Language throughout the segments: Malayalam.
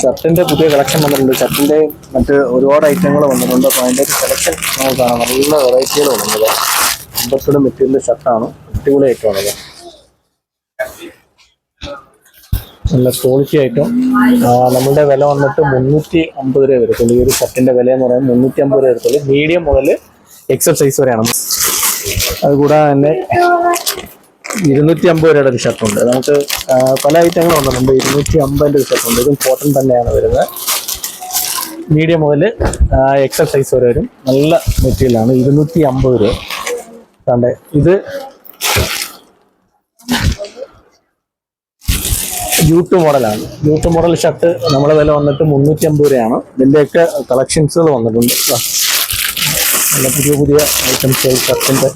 ഷർട്ടിന്റെ പുതിയ കളക്ഷൻ വന്നിട്ടുണ്ട്. ഷർട്ടിന്റെ മറ്റ് ഒരുപാട് ഐറ്റങ്ങൾ വന്നിട്ടുണ്ട്. അപ്പോൾ അതിന്റെ കളക്ഷൻ നമുക്ക് കാണാം. നല്ല വെറൈറ്റികൾ വന്നിട്ടുണ്ട്. അമ്പത്തൂട് മെറ്റീരിയൽ ഷർട്ടാണ്. അടിപൊളി ഐറ്റമാണത് നല്ല ക്വാളിറ്റി ഐറ്റം നമ്മുടെ വില വന്നിട്ട് മുന്നൂറ്റി അമ്പത് രൂപ വരത്തുള്ളൂ. ഈ ഒരു ഷർട്ടിന്റെ വില എന്ന് പറയുന്നത് മുന്നൂറ്റി അമ്പത് രൂപ വരത്തുള്ളൂ. മീഡിയം മുതൽ എക്സൽ സൈസ് വരെയാണ്. അതുകൂടാതെ തന്നെ ഇരുന്നൂറ്റി അമ്പത് രൂപയുടെ ഒരു ഷർട്ടുണ്ട് നമുക്ക് പല ഐറ്റങ്ങളും വന്നിട്ടുണ്ട്. ഇരുന്നൂറ്റി അമ്പതിന്റെ ഒരു ഷർട്ടുണ്ട് ഇതും കോട്ടൺ തന്നെയാണ് വരുന്നത്. മീഡിയം മുതൽ എക്സൽ സൈസ് വരെ വരും. നല്ല മെറ്റീരിയലാണ് ഇരുന്നൂറ്റി അമ്പത് രൂപ. കണ്ടേ ഇത് യൂട്ട് മോഡലാണ് യൂട്ട് മോഡൽ ഷർട്ട് നമ്മളെ വില വന്നിട്ട് മുന്നൂറ്റി അമ്പത് രൂപയാണ്. ഇതിന്റെയൊക്കെ കളക്ഷൻസുകൾ വന്നിട്ടുണ്ട്. നല്ല പുതിയ പുതിയ ഐറ്റംസ് ഷർട്ടിന്റെ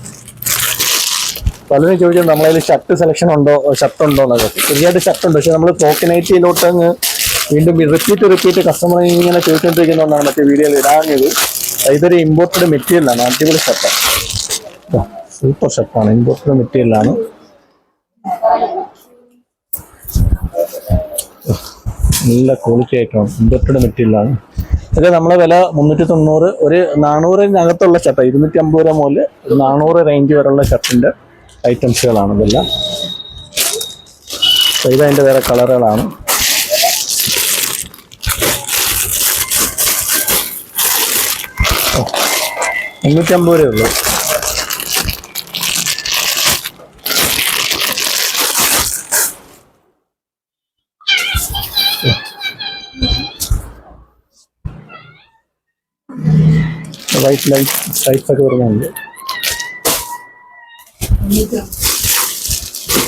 പലരും ചോദിച്ചു നമ്മളതിൽ ഷർട്ട് സെലക്ഷൻ ഉണ്ടോ? ഷർട്ട് ഉണ്ടോ? എന്നൊക്കെ. തീർച്ചയായിട്ടും ഷർട്ട് ഉണ്ട്. പക്ഷെ നമ്മൾ ടോക്കനൈറ്റിയിലോട്ട് അങ്ങ് വീണ്ടും റിപ്പീറ്റ് റിപ്പീറ്റ് കസ്റ്റമർ ഇങ്ങനെ ചോദിച്ചുകൊണ്ടിരിക്കുന്നതുകൊണ്ടാണ് മറ്റേ വീഡിയോയിൽ ഇടാഞ്ഞത്. ഇതൊരു ഇമ്പോർട്ടഡ് മെറ്റീരിയലാണ് അടിപൊളി ഷർട്ടാണ് സൂപ്പർ ഷർട്ടാണ് ഇമ്പോർട്ടഡ് മെറ്റീരിയലാണ് നല്ല ക്വാളിറ്റി ആയിട്ടാണ് ഇമ്പോർട്ടഡ് മെറ്റീരിയലാണ് ഇതൊക്കെ നമ്മളെ വില മുന്നൂറ്റി തൊണ്ണൂറ് ഒരു നാനൂറിനകത്തുള്ള ഷർട്ട് ഇരുന്നൂറ്റി അമ്പത് രൂപ മുതൽ നാനൂറ് റേഞ്ച് വരെയുള്ള ഷർട്ടിന്റെ ഐറ്റംസുകളാണ് ഇതെല്ലാം. ഇതതിന്റെ ഇത് വേറെ കളറുകളാണ്. മുന്നൂറ്റമ്പത് രൂപ ഉള്ളൂ വൈറ്റ് ലൈറ്റ് സ്ട്രൈപ്സ് ഒക്കെ വരുന്നുണ്ട്.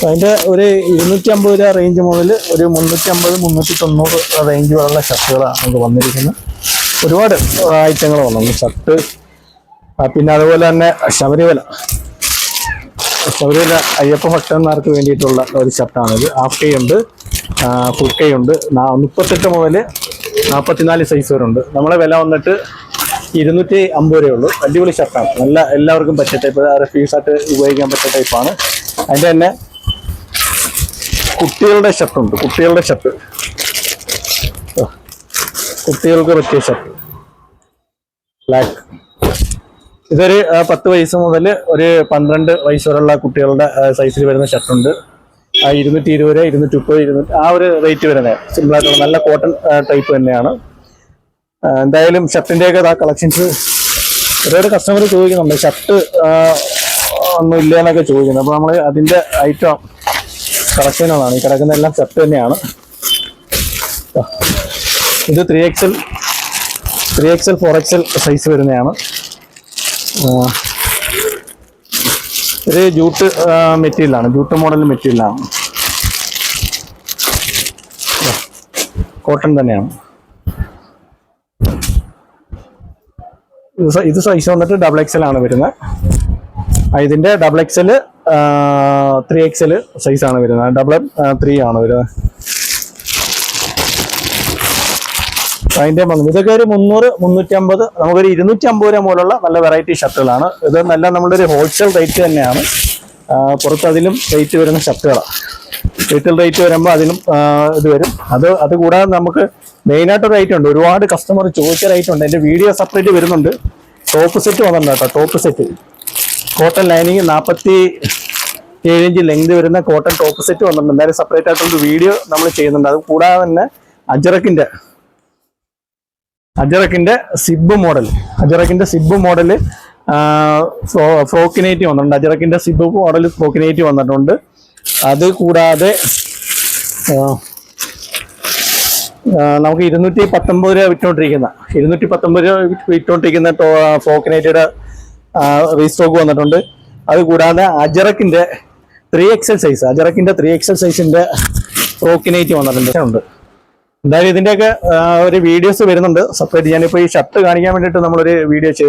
അതിന്റെ ഒരു ഇരുന്നൂറ്റി അമ്പത് രൂപ റേഞ്ച് മുതൽ ഒരു മുന്നൂറ്റി അമ്പത് മുന്നൂറ്റി തൊണ്ണൂറ് റേഞ്ച് വരെയുള്ള ഷർട്ടുകളാണ് നമുക്ക് വന്നിരിക്കുന്നത്. ഒരുപാട് ഐറ്റങ്ങൾ വന്നു ഷർട്ട് പിന്നെ അതുപോലെ തന്നെ ശബരിമല. ശബരിമല അയ്യപ്പ ഭക്തന്മാർക്ക് വേണ്ടിയിട്ടുള്ള ഒരു ഷർട്ടാണിത്. ഹാഫ് കൈ ഉണ്ട് ഫുൾ കൈ ഉണ്ട്. മുപ്പത്തെട്ട് മുതൽ നാൽപ്പത്തിനാല് സൈസ് വരെ ഉണ്ട്. നമ്മളെ വില വന്നിട്ട് ഇരുന്നൂറ്റി അമ്പത് രൂപയേ ഉള്ളൂ. അടിപൊളി ഷർട്ടാണ് നല്ല എല്ലാവർക്കും പറ്റിയ ടൈപ്പ് റഫീസ് ആയിട്ട് ഉപയോഗിക്കാൻ പറ്റിയ ടൈപ്പാണ് അതിന്റെ തന്നെ കുട്ടികളുടെ ഷർട്ടുണ്ട് കുട്ടികളുടെ ഷർട്ട് കുട്ടികൾക്ക് പറ്റിയ ഷർട്ട് ബ്ലാക്ക് ഇതൊരു പത്ത് വയസ്സ് മുതൽ ഒരു പന്ത്രണ്ട് വയസ്സ് വരെയുള്ള കുട്ടികളുടെ സൈസിൽ വരുന്ന ഷർട്ടുണ്ട് ഇരുന്നൂറ്റി ഇരുപത് രൂപ ഇരുന്നൂറ്റി മുപ്പത് ഇരുന്നൂറ്റി ആ ഒരു റേറ്റ് വരുന്നത് സിമ്പിളായിട്ടുള്ള നല്ല കോട്ടൺ ടൈപ്പ് തന്നെയാണ്. എന്തായാലും ഷർട്ടിന്റെയൊക്കെ ആ കളക്ഷൻസ് ഒരുപാട് കസ്റ്റമർ ചോദിക്കുന്നുണ്ട്. ഷർട്ട് ഒന്നും ഇല്ല എന്നൊക്കെ ചോദിക്കുന്നത് അപ്പോൾ നമ്മൾ അതിന്റെ ഐറ്റം കളക്ഷനുകളാണ് ഈ കിടക്കുന്ന എല്ലാം ഷർട്ട് തന്നെയാണ്. ഇത് three XL three XL four XL size വരുന്നതാണ്. ഇത് ജൂട്ട് മെറ്റീരിയലാണ് ജൂട്ട് മോഡൽ മെറ്റീരിയലാണ് കോട്ടൺ തന്നെയാണ്. ഇത് സൈസ് വന്നിട്ട് ഡബിൾ എക്സൽ ആണ് വരുന്നത്. ഇതിന്റെ double XL three XL size ആണ് വരുന്നത്. ഡബിൾ ത്രീ ആണ് വരുന്നത്. അതിന്റെ ഇതൊക്കെ ഒരു മുന്നൂറ് മുന്നൂറ്റി അമ്പത് നമുക്കൊരു ഇരുന്നൂറ്റി അമ്പത് രൂപ പോലുള്ള നല്ല വെറൈറ്റി ഷർട്ടുകളാണ്. ഇത് നല്ല നമ്മളൊരു ഹോൾസെയിൽ റേറ്റ് തന്നെയാണ്. പുറത്തതിലും റേറ്റ് വരുന്ന ഷർട്ടുകളാണ്. റീറ്റെയിൽ റേറ്റ് വരുമ്പോൾ അതിനും ഇത് വരും. അത് അത് കൂടാതെ നമുക്ക് മെയിനായിട്ട് ഒരു ഐറ്റം ഉണ്ട്. ഒരുപാട് കസ്റ്റമർ ചോദിച്ച ഐറ്റം ഉണ്ട്. എന്റെ വീഡിയോ സെപ്പറേറ്റ് വരുന്നുണ്ട്. ടോപ്പ് സെറ്റ് വന്നിട്ടുണ്ട് കേട്ടോ ടോപ്പ് സെറ്റ് കോട്ടൺ ലൈനിങ് നാൽപ്പത്തി ഏഴ് ഇഞ്ച് ലെങ്ത് വരുന്ന കോട്ടൺ ടോപ്പ് സെറ്റ് വന്നിട്ടുണ്ട്. എന്തായാലും സെപ്പറേറ്റ് ആയിട്ടുള്ള വീഡിയോ നമ്മൾ ചെയ്യുന്നുണ്ട്. അത് കൂടാതെ തന്നെ അജറക്കിന്റെ അജറക്കിന്റെ സിബ് മോഡൽ അജറക്കിന്റെ സിബ് മോഡൽ ഫ്രോക്കിനേറ്റ് വന്നിട്ടുണ്ട്. അജറക്കിന്റെ സിബ് മോഡൽ ഫ്രോക്കിനേറ്റ് വന്നിട്ടുണ്ട്. അത് കൂടാതെ നമുക്ക് ഇരുന്നൂറ്റി പത്തൊമ്പത് രൂപ വിറ്റോണ്ടിരിക്കുന്ന ഇരുന്നൂറ്റി പത്തൊമ്പത് രൂപ വിറ്റ് വിറ്റോണ്ടിരിക്കുന്ന ഫ്രോക്കിനേറ്റയുടെ റീസ്റ്റോക്ക് വന്നിട്ടുണ്ട്. അത് കൂടാതെ അജറക്കിന്റെ ത്രീ എക്സൽ സൈസ് അജറക്കിന്റെ ത്രീ എക്സൽ സൈസിന്റെ ഫ്രോക്കിനേറ്റ് വന്നിട്ടുണ്ട്. ഉണ്ട്. എന്തായാലും ഇതിന്റെയൊക്കെ ഒരു വീഡിയോസ് വരുന്നുണ്ട്. സെപ്പറേറ്റ് ഞാനിപ്പോൾ ഈ ഷർട്ട് കാണിക്കാൻ വേണ്ടിയിട്ട് നമ്മളൊരു വീഡിയോ ചെയ്തു.